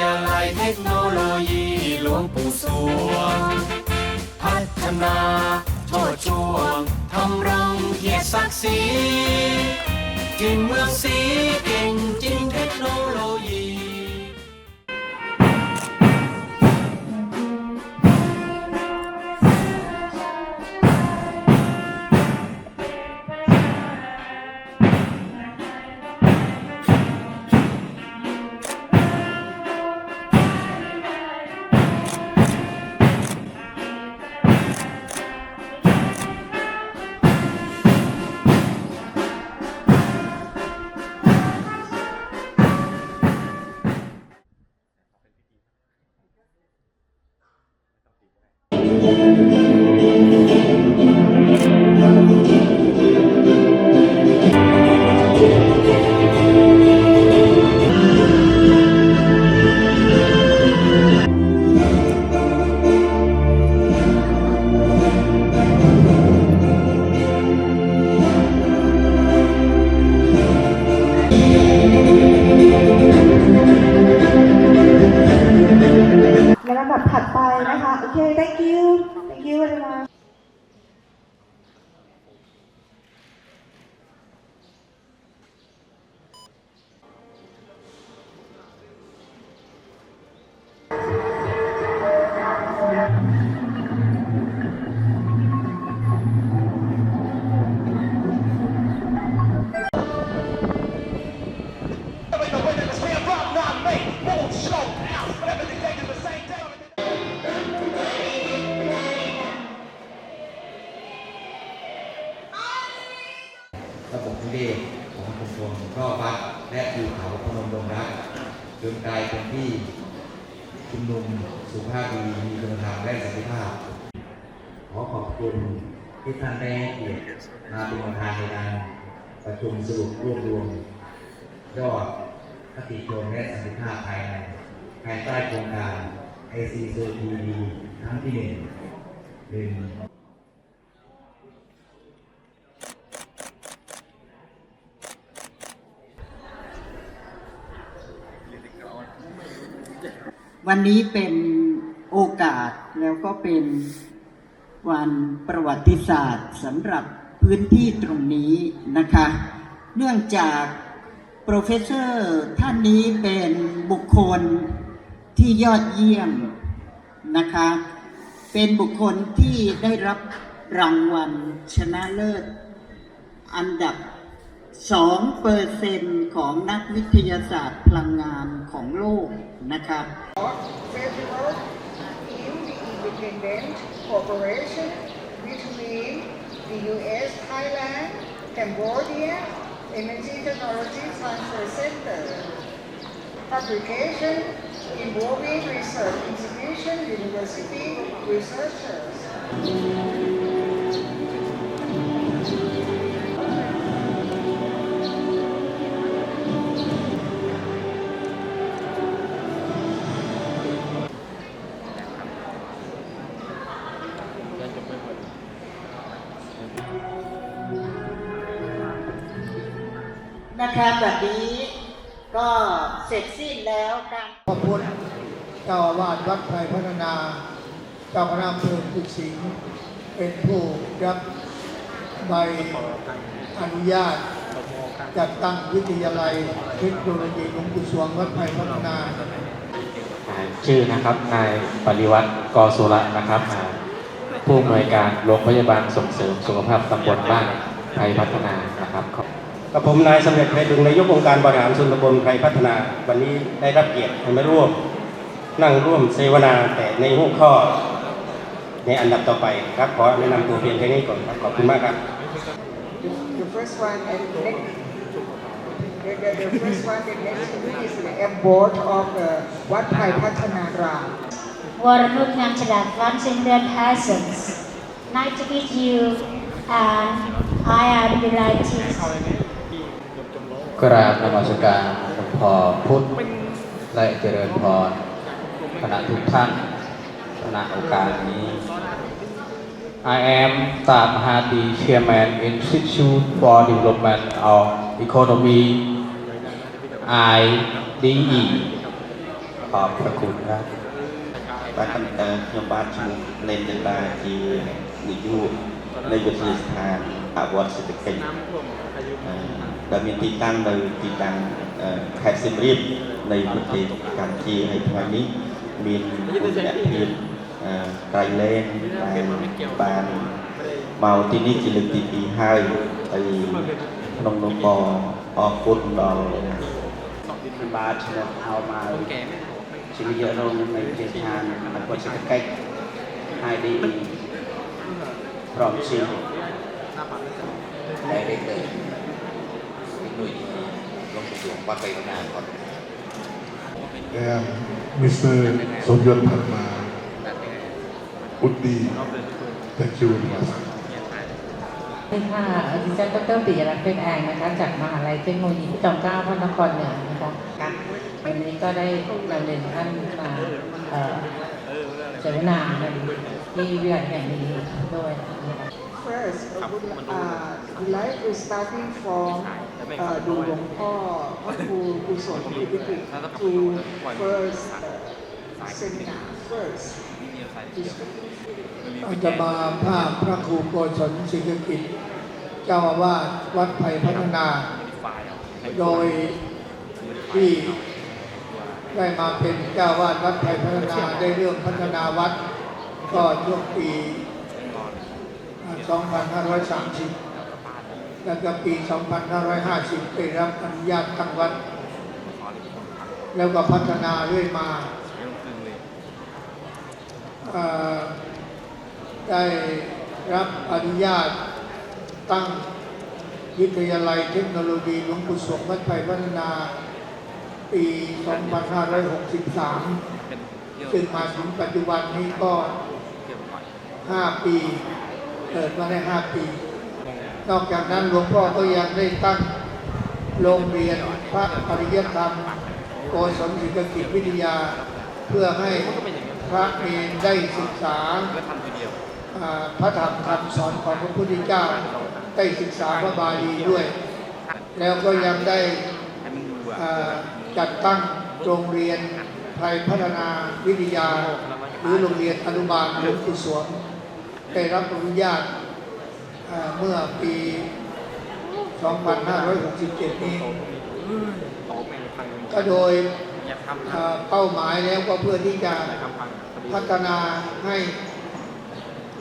ยาลัยเทคโนโลยีหลวงปู่สวง พัฒนาโชดช่วงทำรงเกียรติศักดิ์ศรีกินเมืองสีเก่งจริงเทคโนโลยี thank ระบบนิเวศของชุมชนช่อพักและภูเขาพนมดงรักจนกลายเป็นที่ชุมนุมสุภาพดีมีคุณธรรมและสันติภาพ ขอขอบคุณที่ท่านได้ให้เกียรติมาเป็นประธานในการประชุมสรุปรวบรวมยอดคติชนและสันติภาพภายในภายใต้โครงการ ICCTV ครั้งที่หนึ่งหนึ่ง วันนี้เป็นโอกาสแล้วก็เป็นวันประวัติศาสตร์สำหรับพื้นที่ตรงนี้นะคะ เนื่องจากโปรเฟสเซอร์ท่านนี้เป็นบุคคลที่ยอดเยี่ยมนะคะ เป็นบุคคลที่ได้รับรางวัลชนะเลิศอันดับ 2เปอร์เซนของนักวิทยาศาสตร์พลังงานของโลกนะครับ Festival in the independent cooperation between the U.S., Thailand, Cambodia Energy Technology Transfer Center. Publication involving research institution, university researchers. นะคะแบบนี้ก็เสร็จสิ้นแล้วการขอบคุณเจ้าอาวาสวัดไทยพัฒนา เจ้าคณะอำเภอกุดสิงห์เป็นผู้รับใบอนุญาต จัดตั้งวิทยาลัยเทคโนโลยีหลวงปู่สวงวัดไทยพัฒนา ชื่อนะครับนายปริวัติกอสุระนะครับ ผู้อำนวยการโรงพยาบาลส่งเสริมสุขภาพตำบลบ้านไทยพัฒนานะครับ กับผมนายสำเร็จไพดุงนายกองค์การบริหารส่วนตำบลไพพัฒนา วันนี้ได้รับเกียรติให้มาร่วม นั่งร่วมเสวนาแต่ในหัวข้อ ในอันดับต่อไปครับขอแนะนำตัวเพียงแค่นี้ก่อนครับขอบคุณมากครับ The, the first one and next, the, the, the first one and next to me is the M board of the Wat Pai Pathanara. วรนุชงามฉลาด Washington Hassens Nice to meet you and I am delighted กราบนมัสการหลวงพ่อพุทธและเจริญพรคณะทุกท่านคณะโอกาสนี้ I am ตามหาดี Chairman Institute for Development of Economy IDE ขอบพระคุณครับ បាទខ្ញុំអឺខ្ញុំបាទឈ្មោះលេនដេបាជានាយកនៃវិទ្យាស្ថានអវត្តសេដ្ឋកិច្ចអឺ ដែលមានទីតាំងនៅទីតាំងអឺខេត្តសៀមរាបនៃប្រទេសកម្ពុជាហើយថ្ងៃនេះមានបុព្វភាពអឺត្រៃលែងដែលបានមកទីនេះជាលើកទី2ហើយហើយក្នុងនោះក៏អរគុណដល់បាទខ្ញុំហៅមកជានាយករងនៃវិទ្យាស្ថានអភិវឌ្ឍសេដ្ឋកិច្ច IDE ព្រមជា Director หน่วยหลวงปู่สวงวัดไตรนาก่อน and Mr. Somyon Dharma would be thank you very much. สวัสดีค่ะดิฉันดรปิยรัตน์เป็นแองนะคะ จากมหาลัยเทคโนโลยีพระจอมเกล้าพระนครเหนือนะคะวันนี้ก็ได้นำเรียนท่านมาเอ่อเสวนาในที่วิทยาลัยแห่งนี้ด้วยนะคะ First, I would uh, would like to starting from uh, ดูหลวงพ่อพระครูกุศลพิพิธ to first uh, seminar first. อาตมาภาพพระครูโกศลศิกกิจ เจ้าอาวาสวัดไผ่พัฒนา โดยที่ได้มาเป็นเจ้าวาดวัดไผ่พัฒนาได้เรื่องพัฒนาวัด ก็ช่วงปี 2530 แล้วก็ปี 2550 ได้รับอนุญาตตั้งวัด แล้วก็พัฒนาเรื่อยมาเอ่อได้รับอนุญาตตั้งวิทยาลัยเทคโนโลยีหลวงปู่สวงวัดไผ่พัฒนาปี 2563 ซึ่งมาถึงปัจจุบันนี้ก็ 5 ปี เกิดมาได้5ปี นอกจากนั้นหลวงพ่อก็ยังได้ตั้งโรงเรียนพระปริยธรรมโกศลศิลปกิจวิทยา เพื่อให้พระเนรได้ศึกษาพระธรรมคำสอนของพระพุทธเจ้าได้ศึกษาพระบาลีด้วย แล้วก็ยังได้จัดตั้งโรงเรียนไทยพัฒนาวิทยา หรือโรงเรียนอนุบาลหลวงปู่สวง ได้รับอนุญาตอ่าเมื่อปี 2567 นี้ ก็โดยเอ่อเป้าหมายแล้วก็เพื่อที่จะพัฒนาให้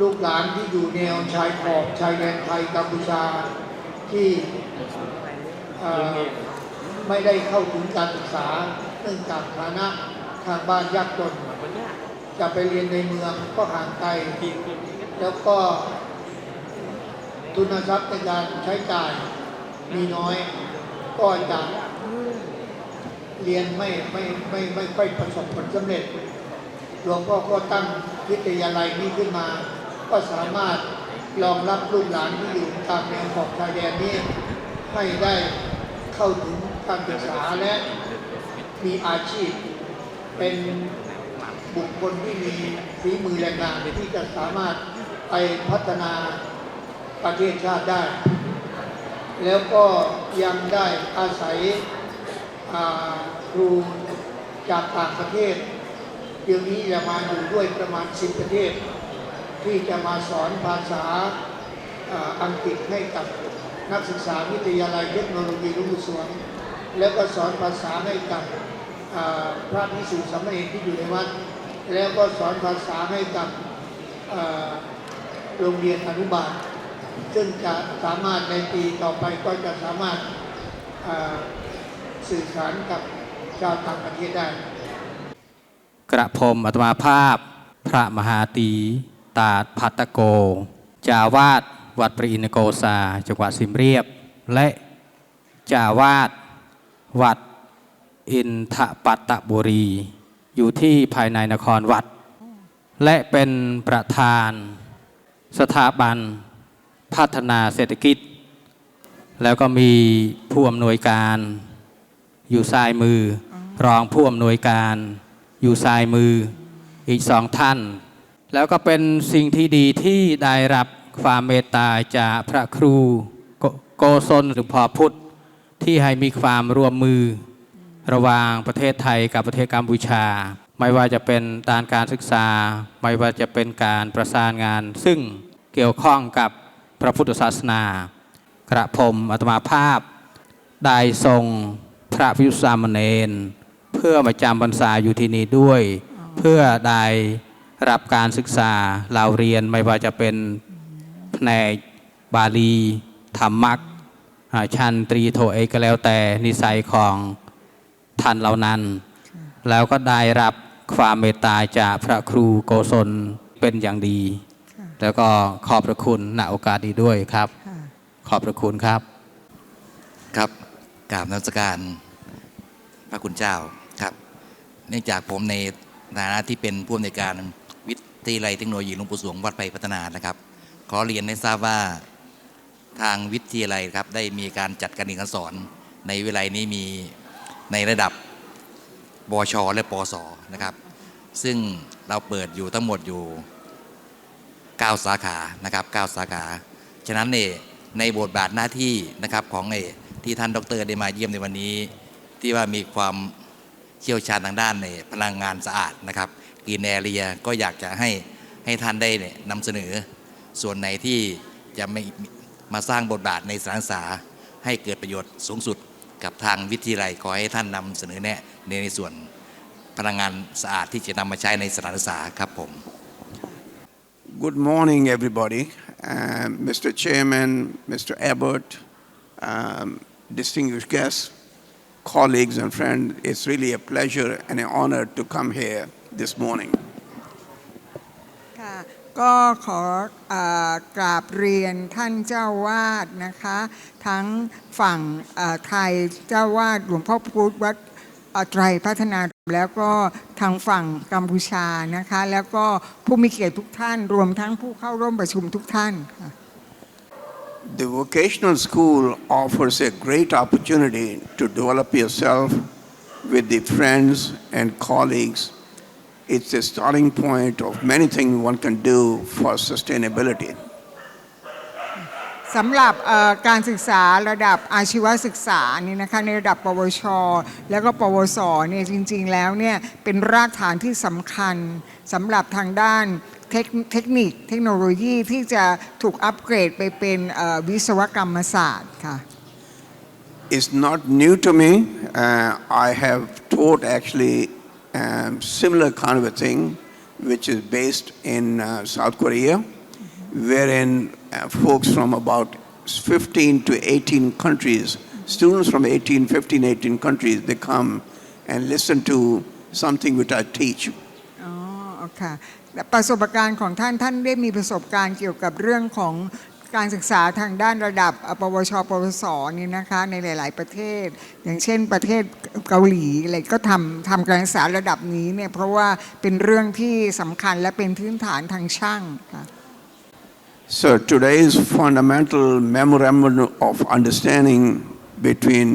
ลูกหลานที่อยู่แนวชายขอบชายแดนไทยกัมพูชาที่เอ่อไม่ได้เข้าถึงการศึกษาเนื่องจากฐานะทางบ้านยากจนจะไปเรียนในเมืองก็ห่างไกล แล้วก็ทุนทรัพย์ในการใช้จ่ายมีน้อย ก็จะเรียนไม่ไม่ไม่ไม่ค่อยประสบผลสำเร็จ หลวงพ่อก็ตั้งวิทยาลัยนี้ขึ้นมา ก็สามารถรองรับลูกหลานที่อยู่ตามแนวขอบชายแดนนี้ ให้ได้เข้าถึงการศึกษาและมีอาชีพ เป็นบุคคลที่มีฝีมือแรงงานที่จะสามารถ ไปพัฒนาประเทศชาติได้ แล้วก็ยังได้อาศัยครูจากต่างประเทศเดี๋ยวนี้จะมาอยู่ด้วยประมาณ10ประเทศ ที่จะมาสอนภาษาอังกฤษให้กับนักศึกษาวิทยาลัยเทคโนโลยีรุ่งสวนแล้วก็สอนภาษาให้กับพระภิกษุสามเณรที่อยู่ในวัด แล้วก็สอนภาษาให้กับ โรงเรียนอนุบาล ซึ่งจะสามารถในปีต่อไปก็จะสามารถสื่อสารกับชาวต่างประเทศได้ กระผมอัตมาภาพ พระมหาตีตาดพัตโก จาวาดวัดปรินโกซาจังหวัดสิมเรียบ และจาวาดวัดอินทปัตตบุรี อยู่ที่ภายในนครวัด และเป็นประธาน สถาบันพัฒนาเศรษฐกิจ แล้วก็มีผู้อำนวยการอยู่ซ้ายมือ รองผู้อำนวยการอยู่ซ้ายมืออีกสองท่าน แล้วก็เป็นสิ่งที่ดีที่ได้รับความเมตตาจากพระครูโกโกศลหรือพอพุทธที่ให้มีความร่วมมือระหว่างประเทศไทยกับประเทศกัมพูชา ไม่ว่าจะเป็นด้านการศึกษา ไม่ว่าจะเป็นการประสานงาน ซึ่งเกี่ยวข้องกับพระพุทธศาสนา กระผมอัตมาภาพ ได้ทรงพระพิสุสามเณรเพื่อมาจำพรรษาอยู่ที่นี่ด้วย เพื่อได้รับการศึกษาเราเรียนไม่ว่าจะเป็นแผนกบาลีธรรมักอาชันตรีโทเอกก็แล้วแต่นิสัยของท่านเหล่านั้น แล้วก็ได้รับ ความเมตตาจากพระครูโกศลเป็นอย่างดี แล้วก็ขอบพระคุณณโอกาสนี้ด้วยครับ ขอบพระคุณครับ ครับกราบนมัสการพระคุณเจ้าครับ เนื่องจากผมในฐานะที่เป็นผู้อำนวยการวิทยาลัยเทคโนโลยีหลวงปู่สวงวัดไปพัฒนานะครับ ขอเรียนให้ทราบว่าทางวิทยาลัยครับได้มีการจัดการเรียนการสอนในวิทยาลัยนี้มีในระดับ บชและปสนะครับ ซึ่งเราเปิดอยู่ทั้งหมดอยู่ 9 สาขานะครับ 9 สาขา ฉะนั้นเนในบทบาทหน้าที่นะครับของเอที่ท่านดรได้มาเยี่ยมในวันนี้ ที่ว่ามีความเชี่ยวชาญทางด้านในพลังงานสะอาดนะครับกีนแอเรียก็อยากจะให้ให้ท่านได้นำเสนอ ส่วนไหนที่จะไม่มาสร้างบทบาทในสานศึกษาให้เกิดประโยชน์สูงสุด กับทางวิทยาลัยขอให้ท่านนำเสนอแนะในในส่วนพลังงานสะอาดที่จะนำมาใช้ในสถานศึกษาครับผม Good morning, everybody. Uh, Mr. Chairman, Mr. Abbott, um, distinguished guests, colleagues, and friends, it's really a pleasure and an honor to come here this morning. ค่ะ ก็ขออกราบเรียนท่านเจ้าวาดนะคะ ทั้งฝั่งไทยเจ้าวาดหลวงพ่อพุธวัดไตรพัฒนาแล้วก็ทางฝั่งกัมพูชานะคะ แล้วก็ผู้มีเกียรติทุกท่าน รวมทั้งผู้เข้าร่วมประชุมทุกท่าน The vocational school offers a great opportunity to develop yourself with the friends and colleagues. It's a starting point of many things one can do for sustainability. สำหรับเอ่อการศึกษาระดับอาชีวศึกษานี่นะคะในระดับปวช แล้วก็ปวสเนี่ยจริงๆแล้วเนี่ยเป็นรากฐานที่สำคัญสำหรับทางด้านเทคเทคนิคเทคโนโลยีที่จะถูกอัปเกรดไปเป็นเอ่อวิศวกรรมศาสตร์ค่ะ It's not new to me. Uh, I have taught actually um, similar kind of a thing, which is based in uh, South Korea, wherein uh, folks from about 15 to 18 countries, students from 18, 15, 18 countries, they come and listen to something which I teach. อ๋อค่ะและประสบการณ์ของท่านท่านได้มีประสบการณ์เกี่ยวกับเรื่องของ การศึกษาทางด้านระดับปวช ปวสนี่นะคะในหลาย ๆ ประเทศ อย่างเช่นประเทศเกาหลีอะไรก็ทำทำการศึกษาระดับนี้เนี่ยเพราะว่าเป็นเรื่องที่สำคัญและเป็นพื้นฐานทางช่างค่ะ So today's fundamental memorandum of understanding between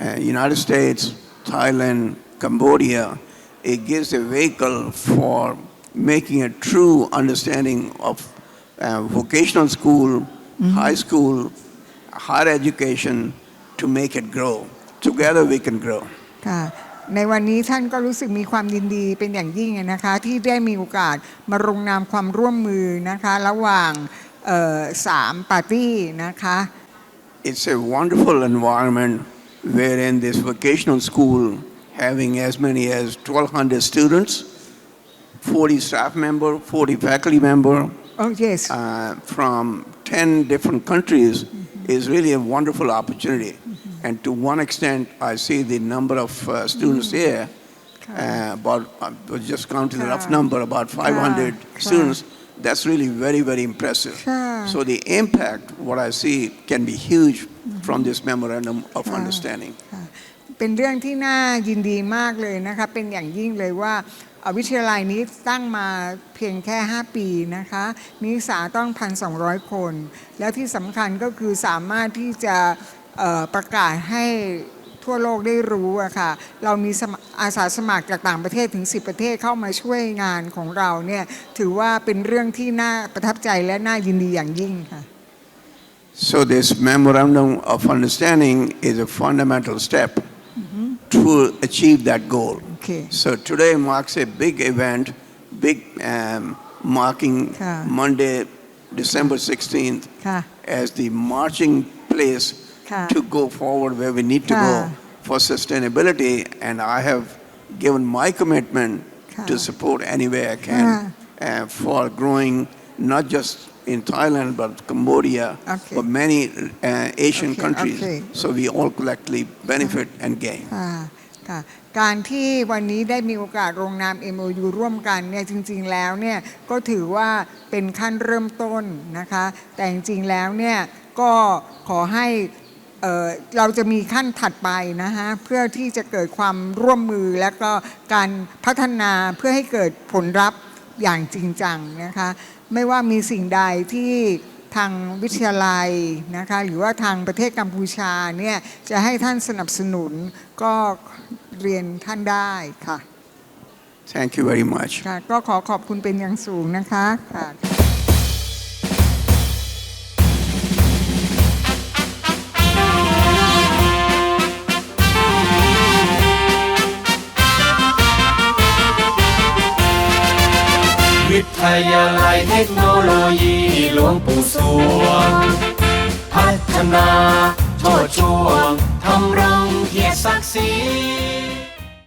uh, United States, Thailand, Cambodia, it gives a vehicle for making a true understanding of uh, vocational school, high school, higher education to make it grow. Together we can grow. ค่ะในวันนี้ท่านก็รู้สึกมีความยินดีเป็นอย่างยิ่งนะคะ ที่ได้มีโอกาสมาลงนามความร่วมมือนะคะ ระหว่างเอ่อสามปาร์ตี้นะคะ It's a wonderful environment wherein this vocational school having as many as 1,200 students, 40 staff member, 40 faculty member Oh yes uh, from 10 different countries is really a wonderful opportunity. And to one extent, I see the number of uh, students here, uh, about, I was just counting the rough number, about 500 students. That's really very, very impressive. Sure. So the impact, what I see, can be huge from this memorandum of understanding. เป็นเรื่องที่น่ายินดีมากเลยนะคะ เป็นอย่างยิ่งเลยว่าเอ่อ วิทยาลัยนี้ตั้งมาเพียงแค่ 5 ปีนะคะมีนักศึกษาต้อง 1,200 คน แล้วที่สำคัญก็คือสามารถที่จะเอ่อประกาศให้ทั่วโลกได้รู้อะค่ะ เรามีสมอาสาสมัครจากต่างประเทศถึง 10 ประเทศเข้ามาช่วยงานของเราเนี่ยถือว่าเป็นเรื่องที่น่าประทับใจและน่ายินดีอย่างยิ่งค่ะ So this memorandum of understanding is a fundamental step to achieve that goal. Okay. So today marks a big event, big um, marking Yeah. Monday, December 16th, ค่ะ as the marching place Yeah. to go forward where we need to Yeah. go for sustainability. And I have given my commitment to Yeah. support any way I can Yeah. uh, for growing not just in Thailand but Cambodia, Okay. but many uh, Asian Okay, countries. okay. So we all collectively benefit and gain. ค่ะ ค่ะการที่วันนี้ได้มีโอกาสลงนาม MOU ร่วมกันเนี่ยจริงๆแล้วเนี่ยก็ถือว่าเป็นขั้นเริ่มต้นนะคะ แต่จริงๆแล้วเนี่ยก็ขอให้เอ่อเราจะมีขั้นถัดไปนะฮะเพื่อที่จะเกิดความร่วมมือและก็การพัฒนาเพื่อให้เกิดผลลัพธ์อย่างจริงจังนะคะ ไม่ว่ามีสิ่งใดที่ ทางวิทยาลัยนะคะหรือว่าทางประเทศกัมพูชาเนี่ยจะให้ท่านสนับสนุนก็เรียนท่านได้ค่ะ Thank you very much. ค่ะก็ขอขอบคุณเป็นอย่างสูงนะคะค่ะ วิทยาลัยเทคโนโลยีหลวงปู่สวง พัฒนาโชดช่วงทำรงเกียรติศักดิ์ศรี